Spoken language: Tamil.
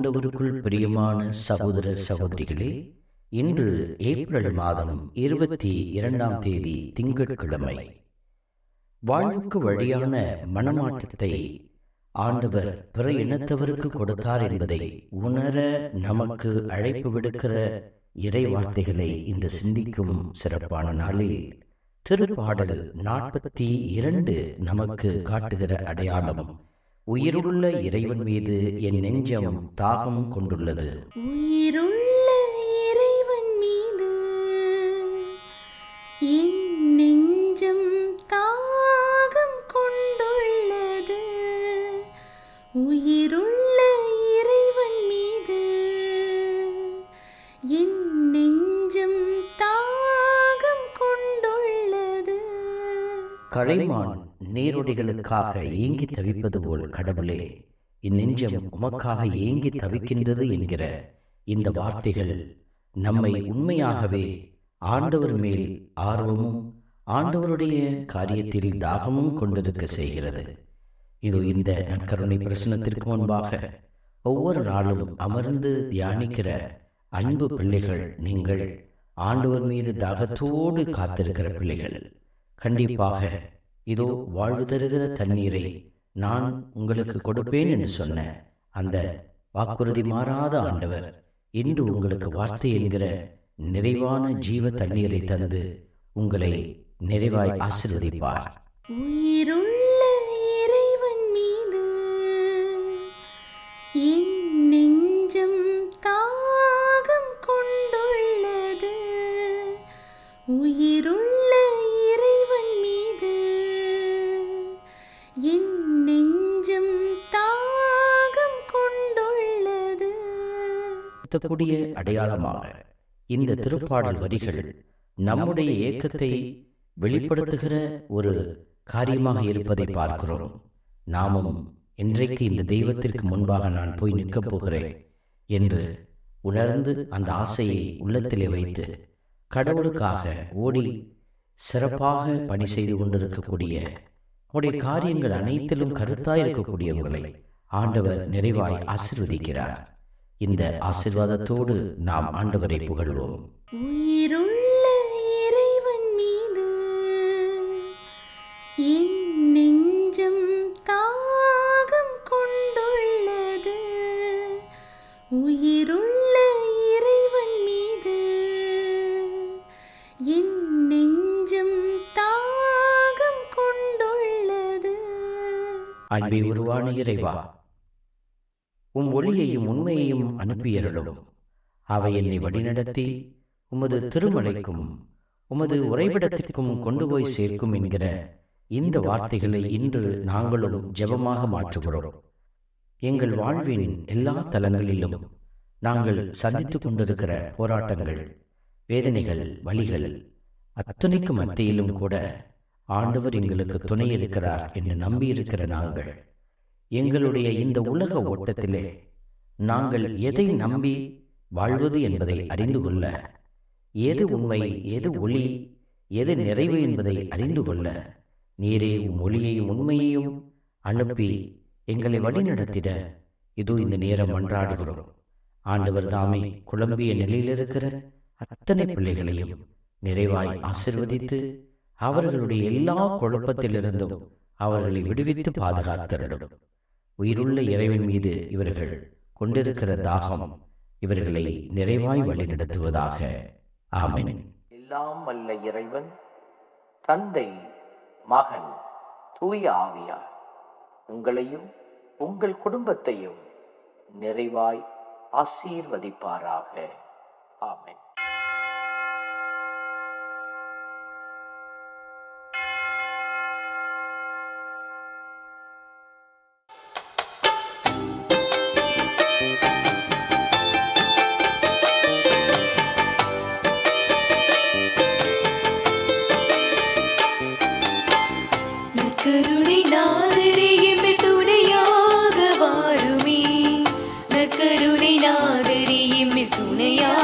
ஆண்டவருக்குள் பிரியமான சகோதர சகோதரிகளே இன்று ஏப்ரல் மாதம் இருபத்தி இரண்டாம் தேதி திங்கட்கிழமை. வாழ்வுக்கு வழியான மனமாற்றத்தை ஆண்டவர் பிற இனத்தவருக்கு கொடுத்தார் என்பதை உணர நமக்கு அழைப்பு விடுக்கிற இறை வார்த்தைகளை இன்று சிந்திக்கும் சிறப்பான நாளில் திருப்பாடல் நாற்பத்தி இரண்டு நமக்கு காட்டுகிற அடையாளம் உயிருள்ள இறைவன் மீது என் நெஞ்சம் தாகம் கொண்டுள்ளது. உயிருள்ள இறைவன் மீது என் நெஞ்சம் தாகம் கொண்டுள்ளது. உயிருள்ள இறைவன் மீது என் கலைமான் நீரொடிகளுக்காக ஏங்கி தவிப்பது போல் கடவுளே இந்நெஞ்சம் உமக்காக ஏங்கி தவிக்கின்றது என்கிற இந்த வார்த்தைகள் நம்மை உண்மையாகவே ஆண்டவர் மேல் ஆர்வமும் ஆண்டவருடைய காரியத்தில் தாகமும் கொண்டிருக்க செய்கிறது. இது இந்த நற்கருணை பிரசனத்திற்கு முன்பாக ஒவ்வொரு நாளும் அமர்ந்து தியானிக்கிற அன்பு பிள்ளைகள் நீங்கள் ஆண்டவர் மீது தாகத்தோடு காத்திருக்கிற பிள்ளைகள். கண்டிப்பாக. இதோ வாழ்வு தருகிற தண்ணீரை நான் உங்களுக்கு கொடுப்பேன் என்று சொன்ன அந்த வாக்குறுதி மாறாத ஆண்டவர் இன்று உங்களுக்கு வார்த்தை என்கிற நிறைவான ஜீவ தண்ணீரை தந்து உங்களை நிறைவாய் ஆசிர்வதிப்பார். உயிருள்ள என் நெஞ்சம் தாகம் கொண்டுள்ளது. கூடிய அடையாளமாக இந்த திருப்பாடல் வரிகள் நம்முடைய ஏக்கத்தை வெளிப்படுத்துகிற ஒரு காரியமாக இருப்பதை பார்க்கிறோம். நாமும் இன்றைக்கு இந்த தெய்வத்திற்கு முன்பாக நான் போய் நிற்கப் போகிறேன் என்று உணர்ந்து அந்த ஆசையை உள்ளத்திலே வைத்து கடவுளுக்காக ஓடி சிறப்பாக பணி செய்து கொண்டிருக்கக்கூடிய உடைய காரியங்கள் அனைத்திலும் கருத்தாய் இருக்கக்கூடியவர்களை ஆண்டவர் நிறைவாய் ஆசிர்வதிக்கிறார். இந்த ஆசிர்வாதத்தோடு நாம் ஆண்டவரை புகழ்வோம். உயிருள் அன்பே உருவான இறைவா. உம் ஒளியையும் உண்மையையும் அனுப்பியருளும். அவை என்னை வழிநடத்தி உமது திருமலைக்கும் உமது உறைவிடத்திற்கும் கொண்டு போய் சேர்க்கும் என்கிற இந்த வார்த்தைகளை இன்று நாங்களும் ஜெபமாக மாற்றுகிறோம். எங்கள் வாழ்வின் எல்லா தலங்களிலும் நாங்கள் சந்தித்துக் கொண்டிருக்கிற போராட்டங்கள் வேதனைகள் வழிகள் அத்தனைக்கு மத்தியிலும் கூட ஆண்டவர் எங்களுக்கு துணை இருக்கிறார் என்று நம்பியிருக்கிற நாங்கள். எங்களுடைய இந்த உலக ஓட்டத்திலே நாங்கள் எதை நம்பி வாழ்வது என்பதை அறிந்து கொள்ள எது உண்மை எது ஒளி எது நிறைவு என்பதை அறிந்து கொள்ள நீரே உம் ஒளியையும் உண்மையையும் அனுப்பி எங்களை வழிநடத்திட இதோ இந்த நேரம் மன்றாடுகிறோம் ஆண்டவர் தாமே குழம்பிய நிலையில் இருக்கிற அத்தனை பிள்ளைகளையும் நிறைவாய் ஆசிர்வதித்து அவர்களுடைய எல்லா குழப்பத்திலிருந்தும் அவர்களை விடுவித்து பாதுகாத்தருடும் உயிருள்ள இறைவன் மீது இவர்கள் கொண்டிருக்கிற தாகம் இவர்களை நிறைவாய் வழிநடத்துவதாக. ஆமென். எல்லாம் வல்ல இறைவன் தந்தை மகன் தூய ஆவியார். உங்களையும் உங்கள் குடும்பத்தையும் நிறைவாய் ஆசீர்வதிப்பாராக. ஆமென். me your